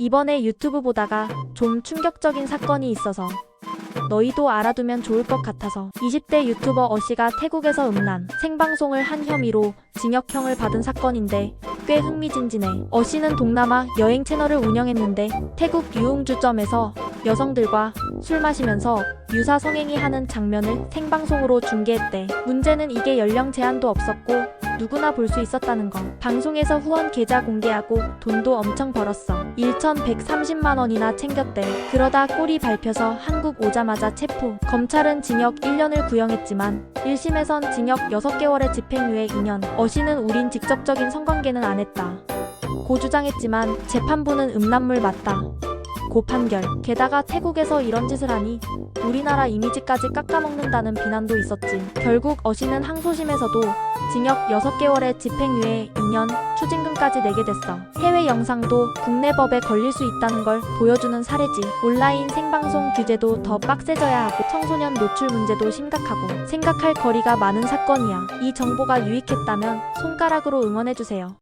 이번에 유튜브 보다가 좀 충격적인 사건이 있어서 너희도 알아두면 좋을 것 같아서 20대 유튜버 어씨가 태국에서 음란, 생방송을 한 혐의로 징역형을 받은 사건인데 꽤 흥미진진해. 어씨는 동남아 여행 채널을 운영했는데 태국 유흥주점에서 여성들과 술 마시면서 유사 성행위 하는 장면을 생방송으로 중계했대. 문제는 이게 연령 제한도 없었고 누구나 볼 수 있었다는 거. 방송에서 후원 계좌 공개하고 돈도 엄청 벌었어. 1,130만 원이나 챙겼대. 그러다 꼴이 밟혀서 한국 오자마자 체포. 검찰은 징역 1년을 구형했지만 1심에선 징역 6개월의 집행유예 2년. 어씨는 우린 직접적인 성관계는 안 했다. 고 주장했지만 재판부는 음란물 맞다. 고 판결. 게다가 태국에서 이런 짓을 하니 우리나라 이미지까지 깎아먹는다는 비난도 있었지. 결국 어씨는 항소심에서도 징역 6개월의 집행유예 2년, 추징금까지 내게 됐어. 해외 영상도 국내 법에 걸릴 수 있다는 걸 보여주는 사례지. 온라인 생방송 규제도 더 빡세져야 하고 청소년 노출 문제도 심각하고 생각할 거리가 많은 사건이야. 이 정보가 유익했다면 손가락으로 응원해주세요.